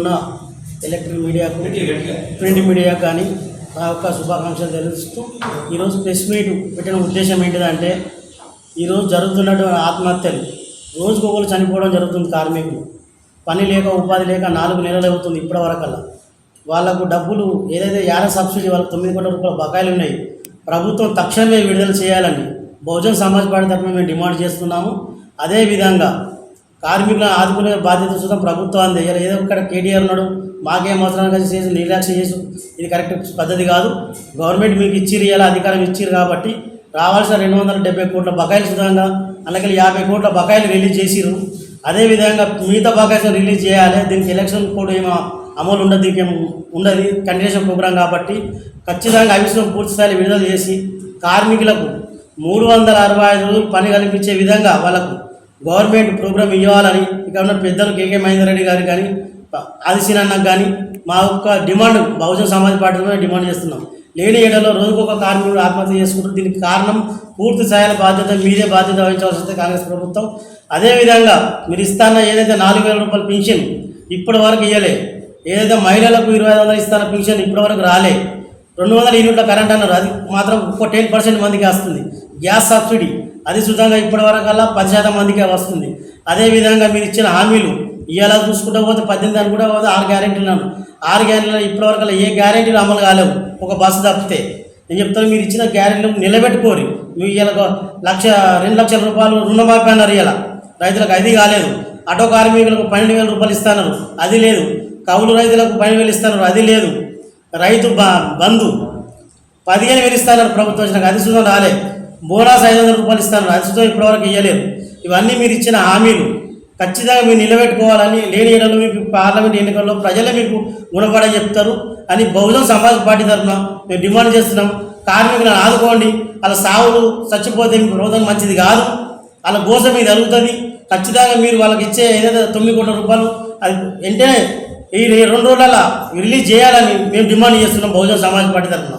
ఉన్న ఎలక్ట్రిక్ మీడియాకు ప్రింట్ మీడియాకు కానీ నా యొక్క శుభాకాంక్షలు తెలుస్తూ ఈరోజు ప్రెస్ మీట్ పెట్టిన ఉద్దేశం ఏంటిదంటే ఈరోజు జరుగుతున్నటువంటి ఆత్మహత్యలు. రోజుకు ఒకరు చనిపోవడం జరుగుతుంది కార్మికులు. పని లేక ఉపాధి లేక నాలుగు నెలలు అవుతుంది ఇప్పటి వరకల్లా వాళ్ళకు డబ్బులు ఏదైతే యాడ సబ్సిడీ వాళ్ళకి తొమ్మిది కోట్ల రూపాయల బకాయిలు ఉన్నాయి. ప్రభుత్వం తక్షణమే విడుదల చేయాలని బహుజన్ సమాజ్ పార్టీ తరఫున మేము డిమాండ్ చేస్తున్నాము. అదేవిధంగా కార్మికులను ఆదుకునే బాధ్యత చూద్దాం ప్రభుత్వాన్ని ఇలా ఏదో ఇక్కడ కేటీఆర్ ఉన్నాడు మాకేం అవసరం కలిసి చేసి నిర్లక్ష్యం చేసి ఇది కరెక్ట్ పద్ధతి కాదు. గవర్నమెంట్ మీకు ఇచ్చిరు ఇలా అధికారం ఇచ్చిర్రు కాబట్టి రావాల్సిన రెండు వందల డెబ్బై కోట్ల బకాయిలు సుధంగా అలాగే యాభై కోట్ల బకాయిలు రిలీజ్ చేసిరు అదేవిధంగా మిగతా బకాయిలు రిలీజ్ చేయాలి. దీనికి ఎలక్షన్ కోడ్ ఏమో అమలు ఉండదు దీనికి ఏం ఉండదు. కంటిన్యూషన్ ప్రోగ్రాం కాబట్టి ఖచ్చితంగా అవిశ్వం పూర్తి స్థాయిలో విడుదల చేసి కార్మికులకు మూడు వందల అరవై ఐదు రోజులు పని కల్పించే విధంగా వాళ్ళకు గవర్నమెంట్ ప్రోగ్రామ్ ఇవ్వాలని ఇక్కడ ఉన్న పెద్దలు కేకే మహేందర్ రెడ్డి గారు కానీ ఆదిశీనన్నకు కానీ మా యొక్క డిమాండ్ బహుజన సమాజ్ పార్టీలో డిమాండ్ చేస్తున్నాం. లేని ఏడలో రోజుకొక కార్మికుడు ఆత్మహత్య చేసుకుంటూ దీనికి కారణం పూర్తి స్థాయిల బాధ్యత మీదే బాధ్యత వహించవలసి వస్తుంది కాంగ్రెస్ ప్రభుత్వం. అదేవిధంగా మీరు ఇస్తాన్న ఏదైతే నాలుగు వేల రూపాయల పెన్షన్ ఇప్పటి వరకు ఇవ్వలే ఏదైతే మహిళలకు ఇరవై ఐదు వందలు ఇస్తాన పెన్షన్ ఇప్పటి వరకు రాలే. రెండు వందల యూనిట్ల కరెంట్ అన్నారు. అది మాత్రం ఒక టెన్ పర్సెంట్ మందికి వస్తుంది. గ్యాస్ సబ్సిడీ అది సుతంగా ఇప్పటి వరకల్లా పది శాతం మందికే వస్తుంది. అదేవిధంగా మీరు ఇచ్చిన హామీలు ఇవాళ చూసుకుంటూ పోతే పద్దెనిమిది దాని కూడా పోతే ఆరు గ్యారెంటీలు అన్నాను ఆరు గ్యారెంటీలు ఇప్పటి వరకు ఏ గ్యారెంటీలు అమలు కాలేవు. ఒక బస్సు తప్పితే. నేను చెప్తాను మీరు ఇచ్చిన గ్యారెంటీలు నిలబెట్టుకోరు. మీరు ఇలా లక్ష రెండు లక్షల రూపాయలు రుణమాఫీ అన్నారు ఇలా రైతులకు అది కాలేదు. ఆటో కార్మికులకు పన్నెండు వేల రూపాయలు ఇస్తున్నారు. అది లేదు. కౌలు రైతులకు పన్నెండు వేలు ఇస్తాను అది లేదు. రైతు బ బంధు పదిహేను వేలు ఇస్తాను ప్రభుత్వం వచ్చినాక అది సుధం రాలేదు బోనస్ ఐదు వందల రూపాయలు ఇస్తాను. అంచుతో ఇప్పటివరకు ఇవ్వలేదు ఇవన్నీ మీరు ఇచ్చిన హామీలు ఖచ్చితంగా మీరు నిలబెట్టుకోవాలని లేని ఎడలో మీకు పార్లమెంట్ ఎన్నికల్లో ప్రజలే మీకు గుణపడని చెప్తారు అని బహుజన్ సమాజ్ పార్టీ తరఫున మేము డిమాండ్ చేస్తున్నాం. కార్మికులను ఆదుకోండి. వాళ్ళ సావులు చచ్చిపోతే మీకు రోజు మంచిది కాదు. వాళ్ళ కోసం ఇది జరుగుతుంది ఖచ్చితంగా మీరు వాళ్ళకి ఇచ్చే ఏదైతే తొమ్మిది కోట్ల రూపాయలు అది వెంటనే ఈ రెండు రోజుల రిలీజ్ చేయాలని మేము డిమాండ్ చేస్తున్నాం బహుజన్ సమాజ్ పార్టీ తరఫున.